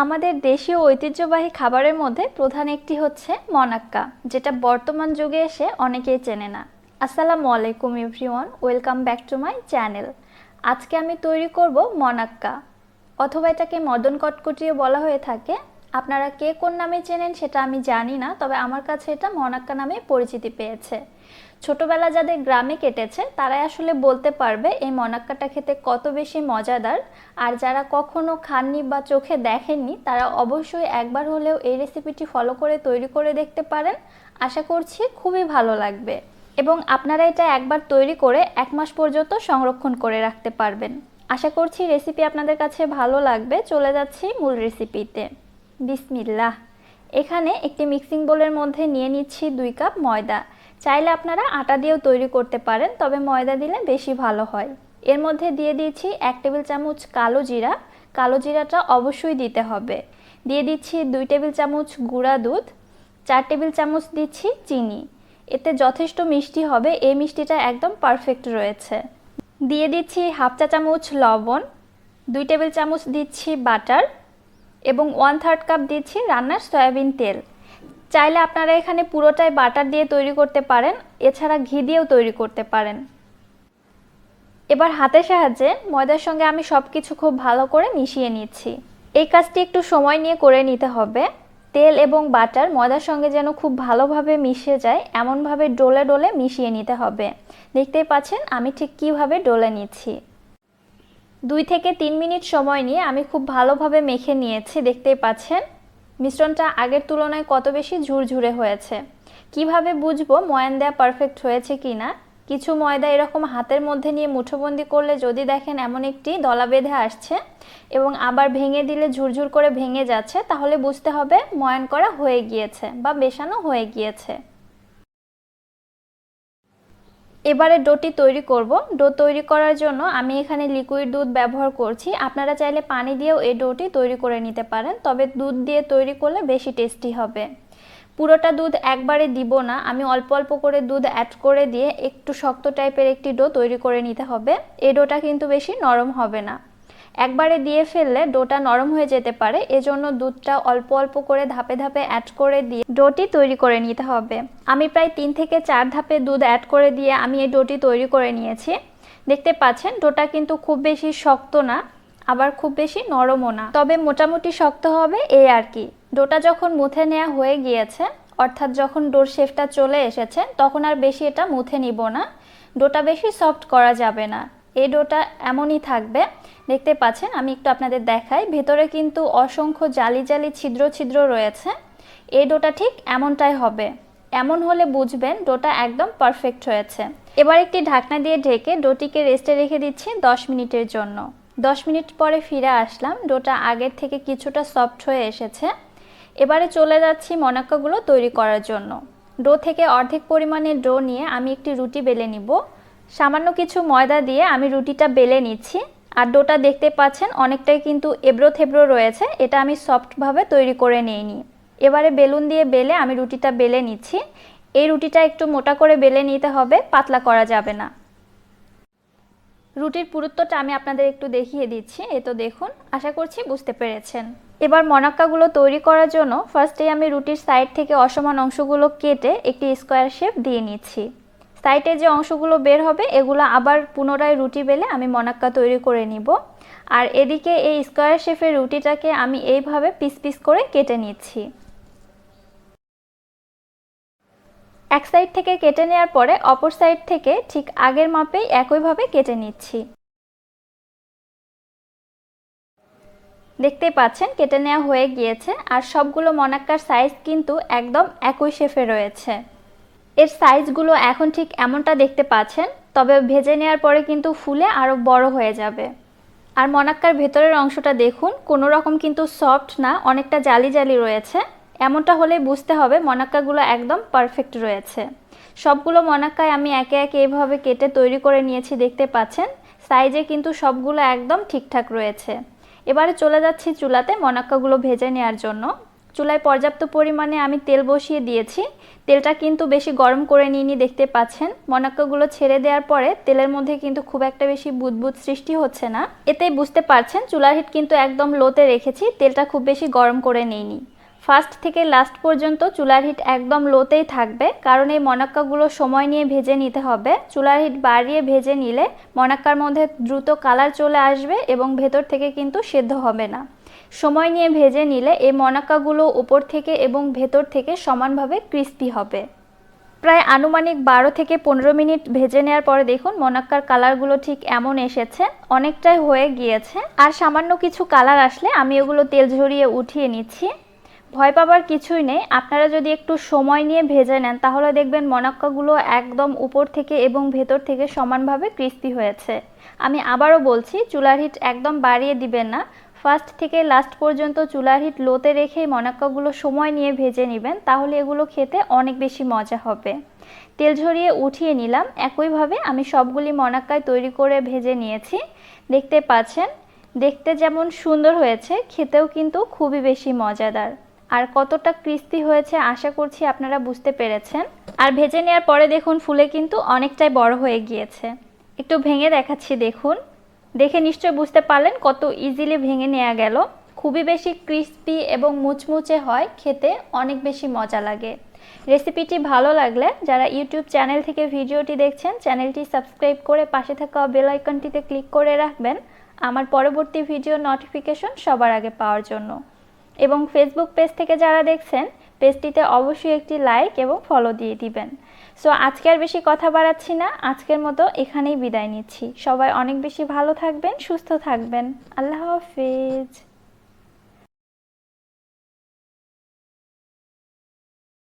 আমাদের দেশীয় ঐতিহ্যবাহী খাবারের মধ্যে প্রধান একটি হচ্ছে মনাক্কা, যেটা বর্তমান যুগে এসে অনেকেই চেনে না। আসসালামু আলাইকুম everyone, welcome back to my channel. আজকে আমি তৈরি করব মনাক্কা। অথবা এটাকে মদন কটকটিও বলা হয়ে থাকে। আপনারা কে কোন নামে চেনেন সেটা আমি জানি না, তবে আমার কাছে এটা মনাক্কা নামে পরিচিতি পেয়েছে। ছোটবেলা যাদের গ্রামে কেটেছে, তারাই আসলে বলতে পারবে এই মনাক্কাটা খেতে কত বেশি মজাদার। আর যারা কখনো খাননি বা চোখে দেখেননি, তারা অবশ্যই একবার হলেও এই রেসিপিটি ফলো করে তৈরি করে দেখতে পারেন। আশা করছি খুবই ভালো লাগবে। এবং আপনারা এটা একবার তৈরি করে এক মাস পর্যন্ত সংরক্ষণ করে রাখতে পারবেন। আশা করছি রেসিপি আপনাদের কাছে ভালো লাগবে। চলে যাচ্ছি মূল রেসিপিতে বিসমিল্লাহ। এখানে একটি মিক্সিং বোলের মধ্যে নিয়ে নিচ্ছি দুই কাপ ময়দা। চাইলে আপনারা আটা দিয়েও তৈরি করতে পারেন, তবে ময়দা দিলে বেশি ভালো হয়। এর মধ্যে দিয়ে দিয়েছি এক টেবিল চামচ কালো জিরা। কালো জিরাটা অবশ্যই দিতে হবে। দিয়ে দিচ্ছি দুই টেবিল চামচ গুঁড়া দুধ, চার টেবিল চামচ দিচ্ছি চিনি। এতে যথেষ্ট মিষ্টি হবে, এই মিষ্টিটা একদম পারফেক্ট রয়েছে। দিয়ে দিচ্ছি হাফ চা চামচ লবণ, দুই টেবিল চামচ দিচ্ছি বাটার এবং ওয়ান থার্ড কাপ দিচ্ছি রান্নার সয়াবিন তেল। চাইলে আপনারা এখানে পুরোটাই বাটার দিয়ে তৈরি করতে পারেন, এছাড়া ঘি দিয়েও তৈরি করতে পারেন। এবার হাতের সাহায্যে ময়দার সঙ্গে আমি সব কিছু খুব ভালো করে মিশিয়ে নিচ্ছি। এই কাজটি একটু সময় নিয়ে করে নিতে হবে। তেল এবং বাটার ময়দার সঙ্গে যেন খুব ভালোভাবে মিশে যায়, এমনভাবে ডোলে ডোলে মিশিয়ে নিতে হবে। দেখতেই পাচ্ছেন, আমি ঠিক কীভাবে ডলে নিচ্ছি। দুই থেকে তিন মিনিট সময় নিয়ে আমি খুব ভালোভাবে মেখে নিয়েছি, দেখতেই পাচ্ছেন। মিশ্রণটা আগের তুলনায় কত বেশি ঝুরঝুরে হয়েছে? কীভাবে বুঝব ময়ান দেয়া পারফেক্ট হয়েছে কি না কিছু ময়দা এরকম হাতের মধ্যে নিয়ে মুঠোবন্দি করলে যদি দেখেন এমন একটি দলা বেঁধে আসছে এবং আবার ভেঙে দিলে ঝুরঝুর করে ভেঙে যাচ্ছে, তাহলে বুঝতে হবে ময়ান করা হয়ে গিয়েছে বা বেশানো হয়ে গিয়েছে। এবারে ডোটি তৈরি করব। ডো তৈরি করার জন্য আমি এখানে লিকুইড দুধ ব্যবহার করছি। আপনারা চাইলে পানি দিয়েও এই ডোটি তৈরি করে নিতে পারেন, তবে দুধ দিয়ে তৈরি করলে বেশি টেস্টি হবে। পুরোটা দুধ একবারে দিব না, আমি অল্প অল্প করে দুধ অ্যাড করে দিয়ে একটু শক্ত টাইপের একটি ডো তৈরি করে নিতে হবে। এই ডোটা কিন্তু বেশি নরম হবে না। একবারে দিয়ে ফেললে ডোটা নরম হয়ে যেতে পারে, এজন্য দুধটা অল্প অল্প করে ধাপে ধাপে অ্যাড করে দিয়ে ডোটি তৈরি করে নিতে হবে। আমি প্রায় তিন থেকে চার ধাপে দুধ অ্যাড করে দিয়ে আমি এই ডোটি তৈরি করে নিয়েছি। দেখতে পাচ্ছেন, ডোটা কিন্তু খুব বেশি শক্ত না, আবার খুব বেশি নরমও না। তবে মোটামুটি শক্ত হবে এই আর কি। ডোটা যখন মুথে নেওয়া হয়ে গিয়েছে, অর্থাৎ যখন ডোর শেফটা চলে এসেছে, তখন আর বেশি এটা মুথে নিব না। ডোটা বেশি সফট করা যাবে না। এই ডোটা এমনই থাকবে দেখতে পাচ্ছেন, আমি একটু আপনাদের দেখাই। ভেতরে কিন্তু অসংখ্য জালি জালি ছিদ্র ছিদ্র রয়েছে। এই ডোটা ঠিক এমনটাই হবে। এমন হলে বুঝবেন ডোটা একদম পারফেক্ট হয়েছে। এবার একটি ঢাকনা দিয়ে ঢেকে ডোটিকে রেস্টে রেখে দিচ্ছি দশ মিনিটের জন্য। দশ মিনিট পরে ফিরে আসলাম, ডোটা আগের থেকে কিছুটা সফট হয়ে এসেছে। এবারে চলে যাচ্ছি মনাক্কাগুলো তৈরি করার জন্য। ডো থেকে অর্ধেক পরিমাণে ডো নিয়ে আমি একটি রুটি বেলে নিব। সামান্য কিছু ময়দা দিয়ে আমি রুটিটা বেলে নিচ্ছি। আর ডোটা দেখতে পাচ্ছেন, অনেকটাই কিন্তু এবড়ো থেবড়ো রয়েছে। এটা আমি সফটভাবে তৈরি করে নিইনি। এবারে বেলুন দিয়ে বেলে আমি রুটিটা বেলে নিচ্ছি। এই রুটিটা একটু মোটা করে বেলে নিতে হবে, পাতলা করা যাবে না। রুটির পুরুত্বটা আমি আপনাদের একটু দেখিয়ে দিচ্ছি। এ তো দেখুন, আশা করছি বুঝতে পেরেছেন। এবার মনাক্কাগুলো তৈরি করার জন্য ফার্স্টে আমি রুটির সাইড থেকে অসমান অংশগুলো কেটে একটি স্কোয়ার শেপ দিয়ে নিচ্ছি। সাইডে যে অংশগুলো বের হবে, এগুলো আবার পুনরায় রুটি বেলে আমি মনাক্কা তৈরি করে নিব। আর এদিকে এই স্কোয়ার শেপের রুটিটাকে আমি এইভাবে পিস পিস করে কেটে নিচ্ছি। এক সাইড থেকে কেটে নেওয়ার পরে অপর সাইড থেকে ঠিক আগের মাপেই একইভাবে কেটে নিচ্ছি। দেখতেই পাচ্ছেন, কেটে নেওয়া হয়ে গিয়েছে। আর সবগুলো মনাক্কার সাইজ কিন্তু একদম একই শেফে রয়েছে। এর সাইজগুলো এখন ঠিক এমনটা দেখতে পাচ্ছেন, তবে ভেজে নেওয়ার পরে কিন্তু ফুলে আরও বড় হয়ে যাবে। আর মনাক্কার ভেতরের অংশটা দেখুন, কোনো রকম কিন্তু সফট না, অনেকটা জালি জালি রয়েছে। এমনটা হলে বুঝতে হবে মনাক্কাগুলো একদম পারফেক্ট রয়েছে। সবগুলো মনাক্কায় আমি একে একে এভাবে কেটে তৈরি করে নিয়েছি, দেখতে পাচ্ছেন? সাইজে কিন্তু সবগুলো একদম ঠিকঠাক রয়েছে। এবারে চলে যাচ্ছি চুলাতে মনাক্কাগুলো ভেজে নেওয়ার জন্য। চুলায় পর্যাপ্ত পরিমাণে আমি তেল বসিয়ে দিয়েছি। তেলটা কিন্তু বেশি গরম করে নিইনি, দেখতে পাচ্ছেন। মনাক্কাগুলো ছেড়ে দেওয়ার পরে তেলের মধ্যে কিন্তু খুব একটা বেশি বুদবুদ সৃষ্টি হচ্ছে না। এতেই বুঝতে পারছেন, চুলার হিট কিন্তু একদম লোতে রেখেছি, তেলটা খুব বেশি গরম করে নিইনি। ফার্স্ট থেকে লাস্ট পর্যন্ত চুলার হিট একদম লোতেই থাকবে, কারণ এই মনাক্কাগুলো সময় নিয়ে ভেজে নিতে হবে। চুলার হিট বাড়িয়ে ভেজে নিলে মনাক্কার মধ্যে দ্রুত কালার চলে আসবে এবং ভেতর থেকে কিন্তু সেদ্ধ হবে না। সময় নিয়ে ভেজে নিলে এই মনাক্কাগুলো উপর থেকে এবং ভেতর থেকে সমানভাবে ক্রিস্পি হবে। প্রায় আনুমানিক বারো থেকে পনেরো মিনিট ভেজে নেওয়ার পরে দেখুন মনাক্কার কালারগুলো ঠিক এমন এসেছে, অনেকটাই হয়ে গিয়েছে। আর সামান্য কিছু কালার আসলে আমি ওগুলো তেল ঝরিয়ে উঠিয়ে নিচ্ছি। ভয় পাবার কিছুই নেই, আপনারা যদি একটু সময় নিয়ে ভেজে নেন, তাহলে দেখবেন মনাক্কাগুলো একদম উপর থেকে এবং ভেতর থেকে সমানভাবে ক্রিস্পি হয়েছে। আমি আবারও বলছি, চুলার হিট একদম বাড়িয়ে দিবেন না। ফার্স্ট থেকে লাস্ট পর্যন্ত চুলার হিট লোতে রেখে মনাক্কাগুলো সময় নিয়ে ভেজে নেবেন, তাহলে এগুলো খেতে অনেক বেশি মজা হবে। তেল ঝরিয়ে উঠিয়ে নিলাম। একইভাবে আমি সবগুলি মনাক্কায় তৈরি করে ভেজে নিয়েছি। দেখতে পাচ্ছেন, দেখতে যেমন সুন্দর হয়েছে, খেতেও কিন্তু খুবই বেশি মজাদার। আর কতটা ক্রিস্পি হয়েছে আশা করছি আপনারা বুঝতে পেরেছেন। আর ভেজে নেওয়ার পরে দেখুন, ফুলে কিন্তু অনেকটাই বড় হয়ে গিয়েছে। একটু ভেঙে দেখাচ্ছি, দেখুন। দেখে নিশ্চয় বুঝতে পারলেন কত ইজিলি ভেঙে নেওয়া গেল। খুবই বেশি ক্রিস্পি এবং মুচমুচে হয়, খেতে অনেক বেশি মজা লাগে। রেসিপিটি ভালো লাগলে যারা ইউটিউব চ্যানেল থেকে ভিডিওটি দেখছেন, চ্যানেলটি সাবস্ক্রাইব করে পাশে থাকা বেল আইকনটিতে ক্লিক করে রাখবেন। আমার পরবর্তী ভিডিও নোটিফিকেশন সবার আগে পাওয়ার জন্য। এবং ফেসবুক পেজ থেকে যারা দেখছেন পেজটিতে অবশ্যই একটি লাইক এবং ফলো দিয়ে দিবেন। সো আজকে আর বেশি কথা বাড়াচ্ছি না। আজকের মতো এখানেই বিদায় নিচ্ছি। সবাই অনেক বেশি ভালো থাকবেন, সুস্থ থাকবেন। আল্লাহ হাফেজ।